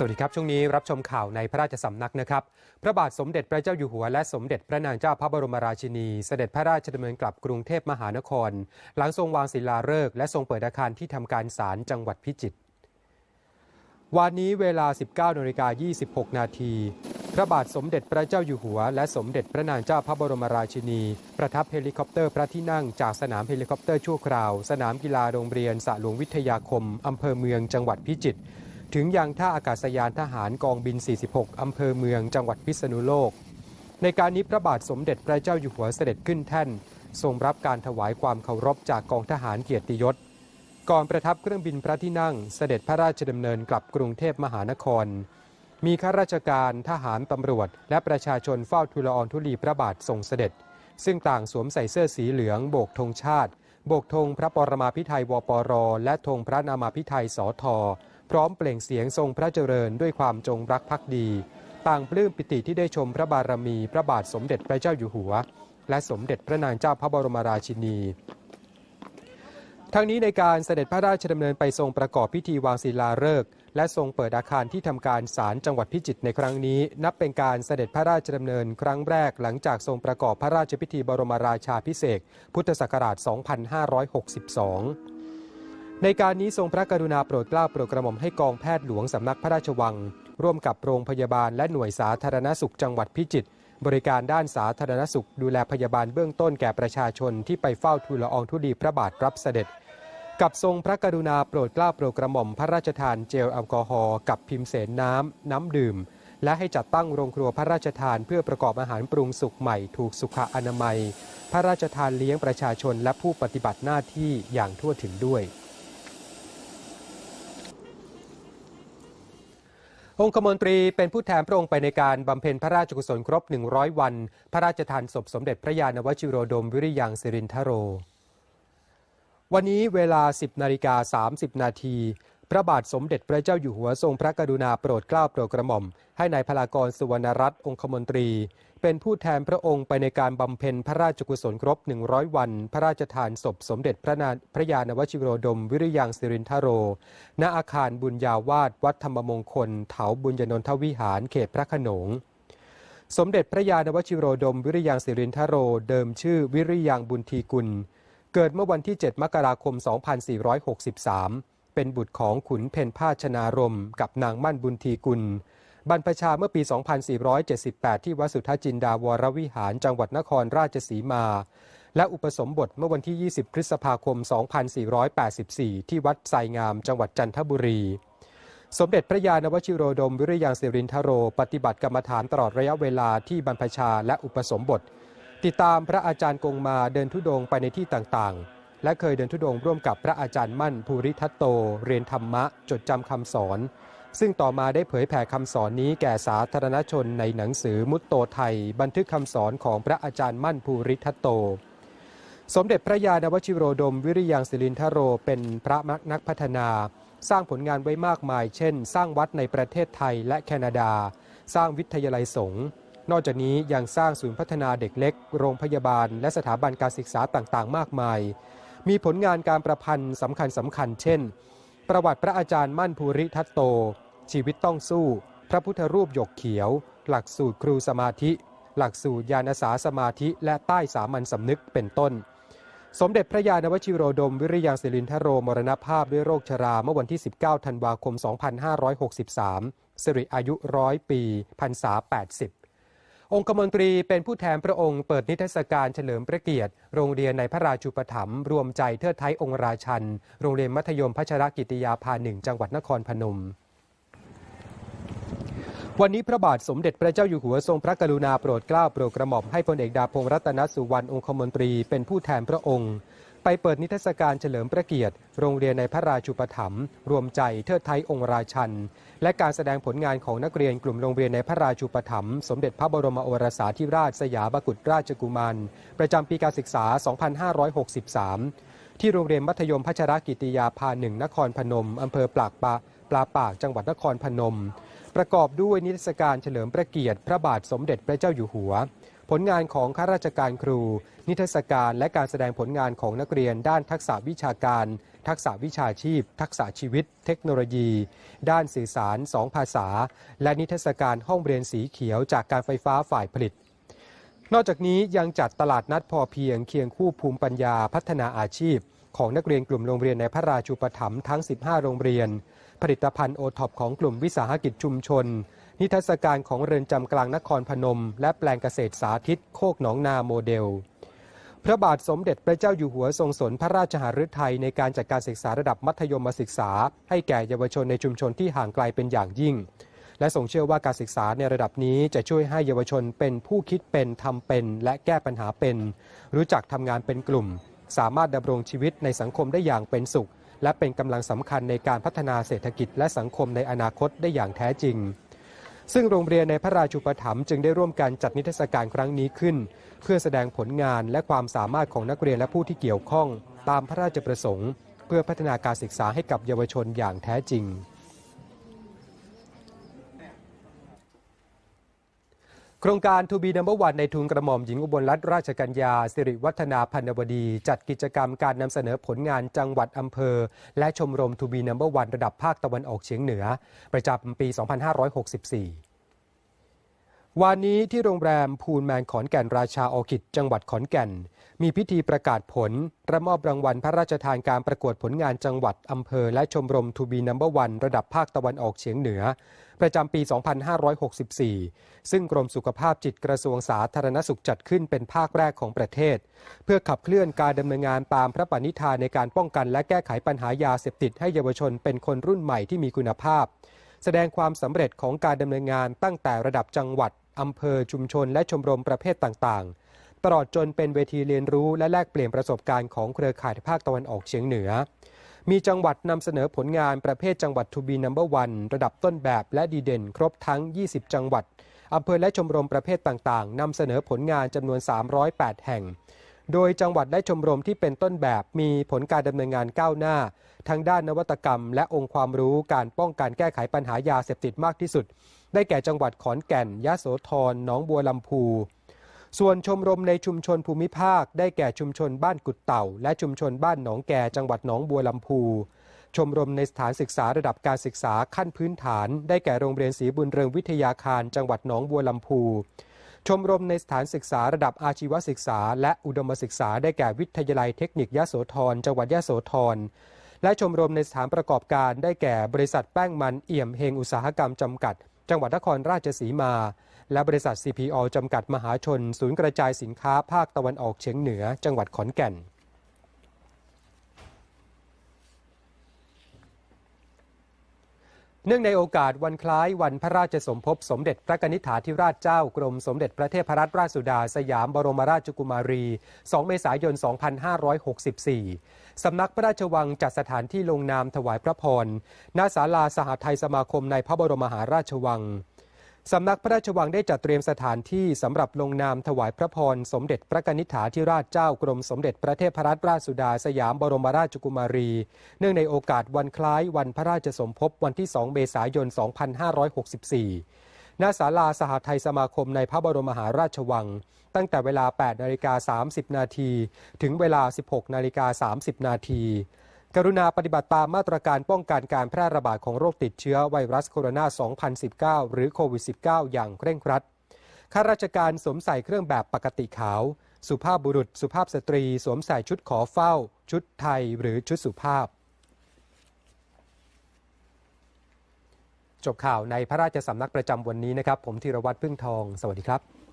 สวัสดีครับ ช่วงนี้รับชมข่าวในพระราชสำนักนะครับ พระบาทสมเด็จพระเจ้าอยู่หัวและสมเด็จพระนางเจ้าพระบรมราชินี เสด็จพระราชดำเนินกลับกรุงเทพมหานคร หลังทรงวางศิลาฤกษ์และทรงเปิดอาคารที่ทำการศาลจังหวัดพิจิตรวันนี้เวลา 19นาฬิกา26 นาทีพระบาทสมเด็จพระเจ้าอยู่หัว และสมเด็จพระนางเจ้าพระบรมราชินี ประทับเฮลิคอปเตอร์พระที่นั่งจากสนามเฮลิคอปเตอร์ชั่วคราว สนามกีฬาโรงเรียนสระหลวงวิทยาคมอำเภอเมืองจังหวัดพิจิตร ถึงยังท่าอากาศยานทหารกองบิน 46 อำเภอเมืองจังหวัดพิษณุโลก ในการนี้พระบาทสมเด็จพระเจ้าอยู่หัวเสด็จขึ้นแท่น ทรงรับการถวายความเคารพจากกองทหารเกียรติยศ ก่อนประทับเครื่องบินพระที่นั่งเสด็จพระราชดำเนินกลับกรุงเทพมหานคร มีข้าราชการทหารตำรวจ และประชาชนเฝ้าทูลอองธุลีพระบาททรงเสด็จ ซึ่งต่างสวมใส่เสื้อสีเหลืองโบกธงชาติ โบกธงพระปรมาภิไธยวปร และธงพระนามาภิไธยสอทอ พร้อมเปล่งเสียงทรงพระเจริญด้วยความจงรักภักดี ต่างปลื้มปิติที่ได้ชมพระบารมีพระบาทสมเด็จพระเจ้าอยู่หัว และสมเด็จพระนางเจ้าพระบรมราชินี ทั้งนี้ในการเสด็จพระราชดำเนินไปทรงประกอบพิธีวางศิลาฤกษ์และทรงเปิดอาคารที่ทำการศาลจังหวัดพิจิตรในครั้งนี้ นับเป็นการเสด็จพระราชดำเนินครั้งแรกหลังจากทรงประกอบพระราชพิธีบรมราชาพิเศษ พุทธศักราช 2562 ในการนี้ทรงพระกรุณาโปรดเกล้าโปรดกระหม่อมให้กองแพทย์หลวงสำนักพระราชวัง ร่วมกับโรงพยาบาลและหน่วยสาธารณสุขจังหวัดพิจิตรบริการด้านสาธารณสุข ดูแลพยาบาลเบื้องต้นแก่ประชาชนที่ไปเฝ้าทูลละอองธุลีพระบาทรับเสด็จ กับทรงพระกรุณาโปรดเกล้าโปรดกระหม่อมพระราชทานเจลแอลกอฮอล์กับพิมพ์เสนน้ำน้ำดื่ม และให้จัดตั้งโรงครัวพระราชทานเพื่อประกอบอาหารปรุงสุกใหม่ถูกสุขอนามัย พระราชทานเลี้ยงประชาชนและผู้ปฏิบัติหน้าที่อย่างทั่วถึงด้วย องคมนตรีเป็นผู้แทนพระองค์ไปในการบำเพ็ญพระราชกุศลครบ 100 วัน พระราชทานศพสมเด็จพระยาณวชิโรดมวิริยังสิรินทโร วันนี้เวลา 10นาฬิกา30 นาที พระบาทสมเด็จพระเจ้าอยู่หัวทรงพระกรุณาโปรดเกล้าโปรดกระหม่อม ให้นายพลากรสุวรรณรัตน์องคมนตรี เป็นผู้แทนพระองค์ไปในการบำเพ็ญพระราชกุศลครบ 100 วัน พระราชทานศพสมเด็จพระนาพระยาณวชิโรดม วิริยังสิรินทโร ณอาคารบุญญาวาสวัดธรรมมงคล เถาบุญญนนทวิหารเขตพระขนงสมเด็จพระยาณวชิโรดม วิริยังสิรินทโร เดิมชื่อวิริยังบุญทีกุล เกิดเมื่อวันที่ 7 มกราคม 2463 เป็นบุตรของขุนเพนพาชนารมกับนางมั่นบุญทีกุล บรรพชาเมื่อปี 2478 ที่วัดสุทธจินดาวรวิหารจังหวัดนครราชสีมา และอุปสมบทเมื่อวันที่ 20 พฤษภาคม 2484 ที่วัดไซงาม จังหวัดจันทบุรีสมเด็จพระยาณวชิโรดม วิริยังสิรินทโร ปฏิบัติกรรมฐานตลอดระยะเวลาที่บรรพชาและอุปสมบท ติดตามพระอาจารย์กงมาเดินทุดงค์ไปในที่ต่างๆ และเคยเดินทุดงร่วมกับพระอาจารย์มั่นภูริทัตโต เรียนธรรมะ จดจำคำสอน ซึ่งต่อมาได้เผยแผ่คำสอนนี้แก่สาธารณชนในหนังสือมุตโตไทย บันทึกคำสอนของพระอาจารย์มั่นภูริทัตโต สมเด็จพระยาณวชิโรดม วิริยังสิรินทโรเป็นพระมักนักพัฒนา สร้างผลงานไว้มากมาย เช่น สร้างวัดในประเทศไทยและแคนาดา สร้างวิทยาลัยสงฆ์นอกจากนี้ยังสร้างศูนย์พัฒนาเด็กเล็ก โรงพยาบาล และสถาบันการศึกษาต่างๆ มากมาย มีผลงานการประพันธ์สำคัญสำคัญเช่น ประวัติพระอาจารย์มั่นภูริทัตโต ชีวิตต้องสู้ พระพุทธรูปหยกเขียว หลักสูตรครูสมาธิ หลักสูตรญาณสาสมาธิ และใต้สามัญสำนึกเป็นต้น สมเด็จพระยาณวชิโรดม วิริยังสิรินทโรมรณภาพด้วยโรคชราเมื่อวันที่ 19 ธันวาคม 2563สิริอายุร้อยปีพรรษา80 องคมนตรีเป็นผู้แทนพระองค์เปิดนิทรรศการเฉลิมพระเกียรติ โรงเรียนในพระราชูปถัมภ์รวมใจเทิดไทยองค์ราชัน โรงเรียนมัธยมพัชรกิติยาภาหนึ่งจังหวัดนครพนมวันนี้พระบาทสมเด็จพระเจ้าอยู่หัวทรงพระกรุณาโปรดเกล้าโปรดกระหม่อมให้พลเอกดาพงษ์รัตนสุวรรณองคมนตรีเป็นผู้แทนพระองค์ ไปเปิดนิทรรศการเฉลิมพระเกียรติ โรงเรียนในพระราชูปถัมภ์รวมใจเทิดไทยองค์ราชัน และการแสดงผลงานของนักเรียนกลุ่มโรงเรียนในพระราชูปถัมภ์สมเด็จพระบรมโอรสาธิราชสยามกุฎราชกุมาร ประจำปีการศึกษา 2563 ที่โรงเรียนมัธยมพัชรกิติยาภาหนึ่งนครพนมอำเภอปากปลาปลาปากจังหวัดนครพนม ประกอบด้วยนิทรรศการเฉลิมพระเกียรติ พระบาทสมเด็จพระเจ้าอยู่หัว ผลงานของข้าราชการครู นิทรรศการและการแสดงผลงานของนักเรียนด้านทักษะวิชาการ ทักษะวิชาชีพ ทักษะชีวิต เทคโนโลยี ด้านสื่อสารสองภาษา และนิทรรศการห้องเรียนสีเขียวจากการไฟฟ้าฝ่ายผลิตนอกจากนี้ยังจัดตลาดนัดพอเพียงเคียงคู่ภูมิปัญญาพัฒนาอาชีพ ของนักเรียนกลุ่มโรงเรียนในพระราชูปถัมภ์ทั้ง 15 โรงเรียน ผลิตภัณฑ์โอท็อปของกลุ่มวิสาหกิจชุมชน นิทรรศการของเรือนจำกลางนครพนม และแปลงเกษตรสาธิตโคกหนองนาโมเดล พระบาทสมเด็จพระเจ้าอยู่หัวทรงสนพระราชหฤทัยในการจัดการศึกษาระดับมัธยมศึกษา ให้แก่เยาวชนในชุมชนที่ห่างไกลเป็นอย่างยิ่ง และทรงเชื่อว่าการศึกษาในระดับนี้จะช่วยให้เยาวชนเป็นผู้คิดเป็นทำเป็น และแก้ปัญหาเป็น รู้จักทำงานเป็นกลุ่ม สามารถดำรงชีวิตในสังคมได้อย่างเป็นสุข และเป็นกำลังสำคัญในการพัฒนาเศรษฐกิจและสังคมในอนาคตได้อย่างแท้จริง ซึ่งโรงเรียนในพระราชูปถัมภ์จึงได้ร่วมกันจัดนิทรรศการครั้งนี้ขึ้น เพื่อแสดงผลงานและความสามารถของนักเรียนและผู้ที่เกี่ยวข้อง ตามพระราชประสงค์ เพื่อพัฒนาการศึกษาให้กับเยาวชนอย่างแท้จริง โครงการทูบีนัมเบอร์วันในทุนกระหม่อมหญิงอุบลรัตนราชกัญญาสิริวัฒนาพันวดี จัดกิจกรรมการนำเสนอผลงานจังหวัดอำเภอ และชมรมทูบีนัมเบอร์วันระดับภาคตะวันออกเฉียงเหนือ ประจำปี 2564 วันนี้ที่โรงแรมพูลแมนขอนแก่นราชาออคิดจังหวัดขอนแก่น มีพิธีประกาศผลระมอบรางวัลพระราชทานการประกวดผลงานจังหวัดอำเภอ และชมรมทูบีนัมเบอร์วันระดับภาคตะวันออกเฉียงเหนือ ประจำปี 2564 ซึ่งกรมสุขภาพจิตกระทรวงสาธารณสุขจัดขึ้นเป็นภาคแรกของประเทศ เพื่อขับเคลื่อนการดำเนินงานตามพระปณิธานในการป้องกัน และแก้ไขปัญหายาเสพติดให้เยาวชนเป็นคนรุ่นใหม่ที่มีคุณภาพ แสดงความสำเร็จของการดำเนินงานตั้งแต่ระดับจังหวัด อำเภอชุมชน และชมรมประเภทต่างๆ ตลอดจนเป็นเวทีเรียนรู้และแลกเปลี่ยนประสบการณ์ของเครือข่ายภาคตะวันออกเฉียงเหนือ มีจังหวัดนำเสนอผลงานประเภทจังหวัดทูบีนัมเบอร์วันระดับต้นแบบและดีเด่นครบทั้ง 20 จังหวัดอำเภอและชมรมประเภทต่างๆนำเสนอผลงานจำนวน 308 แห่ง โดยจังหวัดและชมรมที่เป็นต้นแบบมีผลการดำเนินงานก้าวหน้า ทั้งด้านนวัตกรรม และองค์ความรู้การป้องกันแก้ไขปัญหายาเสพติดมากที่สุด ได้แก่จังหวัดขอนแก่นยะโสธรหนองบัวลำพูส่วนชมรมในชุมชนภูมิภาค ได้แก่ชุมชนบ้านกุดเต่า และชุมชนบ้านหนองแก่จังหวัดหนองบัวลำพู ชมรมในสถานศึกษาระดับการศึกษาขั้นพื้นฐาน ได้แก่โรงเรียนศรีบุญเรืองวิทยาคาร จังหวัดหนองบัวลำพู ชมรมในสถานศึกษาระดับอาชีวศึกษา และอุดมศึกษาได้แก่วิทยาลัยเทคนิคยะโสธรจังหวัดยะโสธรและชมรมในสถานประกอบการได้แก่บริษัทแป้งมันเอี่ยมเฮงอุตสาหกรรมจำกัด จังหวัดนครราชสีมา และบริษัท CPO จำกัดมหาชน ศูนย์กระจายสินค้าภาคตะวันออกเฉียงเหนือ จังหวัดขอนแก่น เนื่องในโอกาสวันคล้ายวันพระราชสมภพสมเด็จพระกนิษฐาธิราชเจ้ากรมสมเด็จพระเทพรัตนราชสุดาสยามบรมราชกุมารี 2 เมษายน 2564 สำนักพระราชวังจัดสถานที่ลงนามถวายพระพร ณ ศาลาสหไทยสมาคมในพระบรมมหาราชวัง สำนักพระราชวังได้จัดเตรียมสถานที่สำหรับลงนามถวายพระพร สมเด็จพระนิษฐาธิราชเจ้ากรมสมเด็จพระเทพรัตนราชสุดาสยามบรมราชกุมารี เนื่องในโอกาสวันคล้ายวันพระราชสมภพวันที่ 2 เมษายน 2564 ณ ศาลาสหไทยสมาคมในพระบรมมหาราชวัง ตั้งแต่เวลา 8 นาฬิกา 30 นาที ถึงเวลา 16 นาฬิกา 30 นาที กรุณาปฏิบัติตามมาตรการป้องกันการแพร่ระบาดของโรคติดเชื้อไวรัสโคโรนา 2019 หรือโควิด -19 อย่างเคร่งครัด ข้าราชการสวมใส่เครื่องแบบปกติขาว สุภาพบุรุษ สุภาพสตรี สวมใส่ชุดขอเฝ้า ชุดไทยหรือชุดสุภาพ จบข่าวในพระราชสำนักประจำวันนี้นะครับ ผมธีรวัตรพึ่งทอง สวัสดีครับ